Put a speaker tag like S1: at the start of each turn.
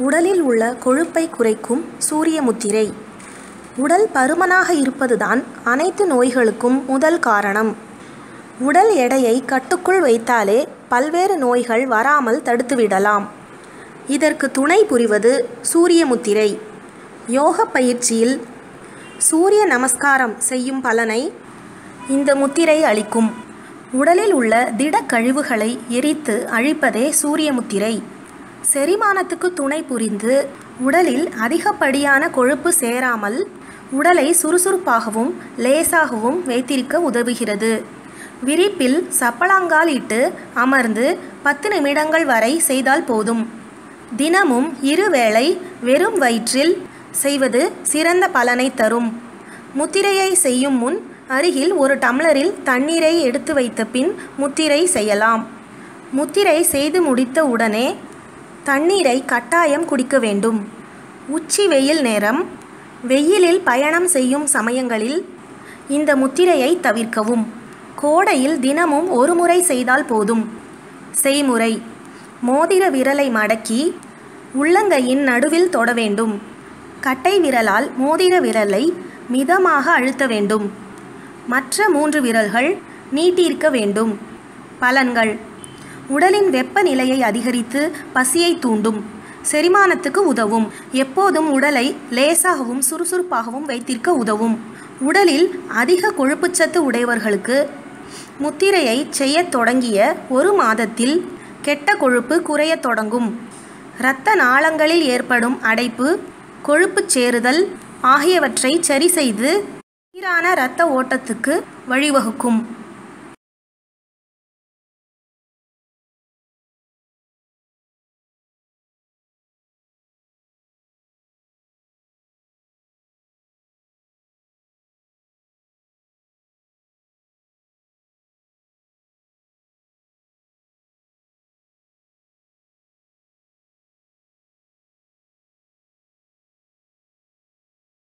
S1: உடலில் உள்ள கொழுப்பை குறைக்கும் சூரிய முத்திரை உடல் பருமனாக இருப்பதுதான் அனைத்து நோய்களுக்கும் முதல் காரணம். உடல் எடையை கட்டுக்குள் வைத்தாலே பல்வேறு நோய்கள் வராமல் தடுத்துவிடலாம். இதற்கு துணை புரிவது சூரிய முத்திரை யோக பயிற்சியில் சூரிய நமஸ்காரம் செய்யும் பலனை இந்த முத்திரை அளிக்கும். உடலில் உள்ள திட கழிவுகளை எரித்து அழிப்பதே சூரிய முத்திரை செரிமானத்துக்கு துணை புரிந்து உடலில் அதிகப்படியான கொழுப்பு சேராமல் உடலை சுறுசுறுப்பாகவும் லேசாகவும் வைத்திருக்க உதவுகிறது. விரிப்பில் சப்பளாங்கால் இட்டு அமர்ந்து பத்து நிமிடங்கள் வரை செய்தால் போதும். தினமும் இருவேளை வெறும் வயிற்றில் செய்வது சிறந்த பலனை தரும். முத்திரையை செய்யும் முன் அருகில் ஒரு டம்ளரில் தண்ணீரை எடுத்து வைத்த பின் முத்திரை செய்யலாம். முத்திரை செய்து முடித்த உடனே தண்ணீரை கட்டாயம் குடிக்க வேண்டும். உச்சி வெயில் நேரம். வெயிலில் பயணம் செய்யும் சமயங்களில் இந்த முத்திரையை தவிர்க்கவும். கோடையில் தினமும் ஒரு முறை செய்தால் போதும். செய்முறை. மோதிர விரலை மடக்கி உள்ளங்கையின் நடுவில் தொட வேண்டும். கட்டை விரலால் மோதிர விரலை மிதமாக அழுத்த வேண்டும். மற்ற மூன்று விரல்கள் நீட்டியிருக்க வேண்டும். பலன்கள். உடலின் வெப்பநிலையை அதிகரித்து பசியை தூண்டும். செரிமானத்துக்கு உதவும். எப்போதும் உடலை லேசாகவும் சுறுசுறுப்பாகவும் வைத்திருக்க உதவும். உடலில் அதிக கொழுப்புச்சத்து உடையவர்களுக்கு முத்திரையை செய்யத் தொடங்கிய ஒரு மாதத்தில் கெட்ட கொழுப்பு குறையத் தொடங்கும். இரத்த நாளங்களில் ஏற்படும் அடைப்பு கொழுப்புச் சேருதல் ஆகியவற்றை சரி செய்து சீரான இரத்த ஓட்டத்துக்கு வழிவகுக்கும்.